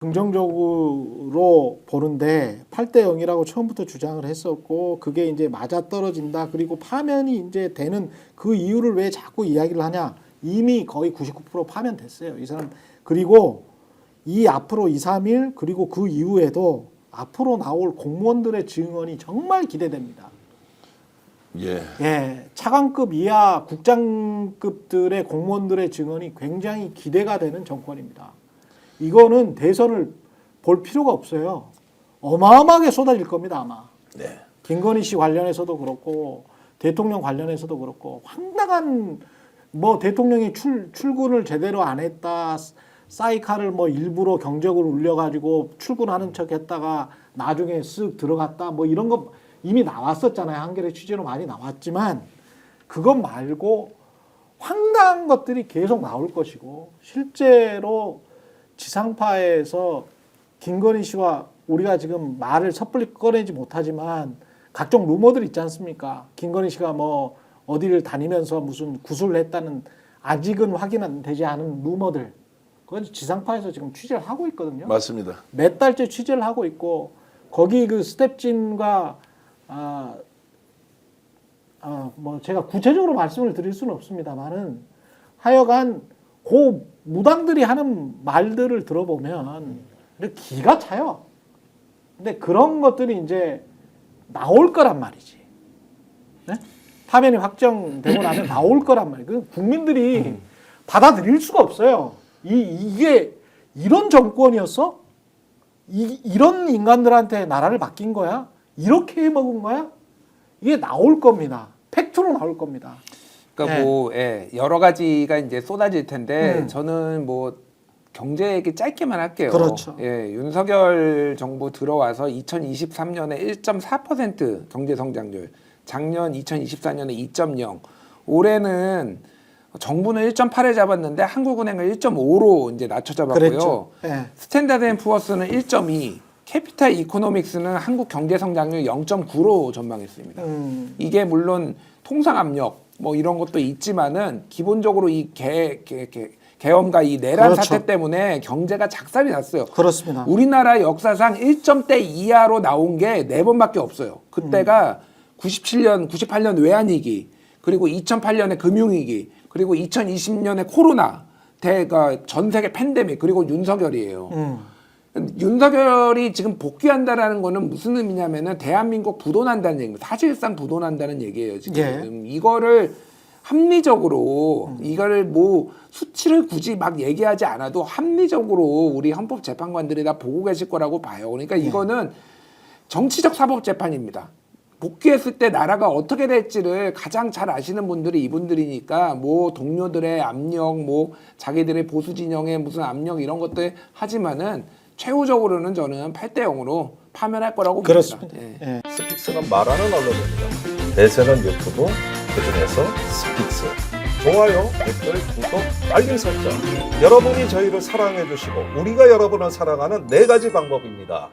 긍정적으로 보는데 8대 0이라고 처음부터 주장을 했었고 그게 이제 맞아 떨어진다. 그리고 파면이 이제 되는 그 이유를 왜 자꾸 이야기를 하냐? 이미 거의 99% 파면 됐어요. 이 사람 그리고 이 앞으로 2, 3일 그리고 그 이후에도 앞으로 나올 공무원들의 증언이 정말 기대됩니다. 예. 예, 차관급 이하 국장급들의 공무원들의 증언이 굉장히 기대가 되는 정권입니다. 이거는 대선을 볼 필요가 없어요. 어마어마하게 쏟아질 겁니다, 아마. 네. 김건희 씨 관련해서도 그렇고 대통령 관련해서도 그렇고 황당한 뭐 대통령이 출 출근을 제대로 안 했다 사이카를 뭐 일부러 경적을 울려가지고 출근하는 척 했다가 나중에 쓱 들어갔다 뭐 이런 거 이미 나왔었잖아요 한겨레 취재로 많이 나왔지만 그것 말고 황당한 것들이 계속 나올 것이고 실제로 지상파에서 김건희 씨와 우리가 지금 말을 섣불리 꺼내지 못하지만 각종 루머들 있지 않습니까? 김건희 씨가 뭐 어디를 다니면서 무슨 구술을 했다는 아직은 확인은 되지 않은 루머들 그건 지상파에서 지금 취재를 하고 있거든요. 맞습니다. 몇 달째 취재를 하고 있고 거기 그 스텝진과 아, 아, 뭐 제가 구체적으로 말씀을 드릴 수는 없습니다만은 하여간 고 무당들이 하는 말들을 들어보면 기가 차요. 근데 그런 것들이 이제 나올 거란 말이지. 네? 파면이 확정되고 나면 나올 거란 말이에요. 그 국민들이 받아들일 수가 없어요. 이 이게 이런 정권이었어? 이, 이런 인간들한테 나라를 맡긴 거야? 이렇게 해먹은 거야? 이게 나올 겁니다. 팩트로 나올 겁니다. 그러니까 네. 뭐 예, 여러 가지가 이제 쏟아질 텐데 음. 저는 뭐 경제 얘기 짧게만 할게요. 그렇죠. 예, 윤석열 정부 들어와서 2023년에 1.4% 경제 성장률, 작년 2024년에 2.0, 올해는 정부는 1.8에 잡았는데 한국은행은 1.5로 이제 낮춰 잡았고요. 예. 스탠다드 앤 푸어스는 1.2, 캐피탈 이코노믹스는 한국 경제 성장률 0.9로 전망했습니다. 음, 이게 물론 통상 압력 뭐 이런 것도 있지만은 기본적으로 이 개, 개, 개, 계엄과 이 내란 그렇죠. 사태 때문에 경제가 작살이 났어요. 그렇습니다. 우리나라 역사상 1점대 이하로 나온 게 네 번밖에 없어요. 그때가 97년, 98년 외환위기, 그리고 2008년에 금융위기, 그리고 2020년에 코로나, 대가 전 세계 팬데믹, 그리고 윤석열이에요. 음, 윤석열이 지금 복귀한다라는 거는 무슨 의미냐면은 대한민국 부도난다는 얘기입니다. 사실상 부도난다는 얘기예요. 지금 예. 이거를 합리적으로 이거를 뭐 수치를 굳이 막 얘기하지 않아도 합리적으로 우리 헌법 재판관들이 다 보고 계실 거라고 봐요. 그러니까 이거는 정치적 사법 재판입니다. 복귀했을 때 나라가 어떻게 될지를 가장 잘 아시는 분들이 이분들이니까 뭐 동료들의 압력, 뭐 자기들의 보수 진영의 무슨 압력 이런 것들 하지만은 최후적으로는 저는 8대 0으로 파면할 거라고 그렇습니다. 봅니다. 예. 예. 스픽스는 말하는 언론입니다. 대세는 유튜브, 그중에서 스픽스. 좋아요, 댓글, 구독, 알림 설정. 여러분이 저희를 사랑해 주시고 우리가 여러분을 사랑하는 네 가지 방법입니다.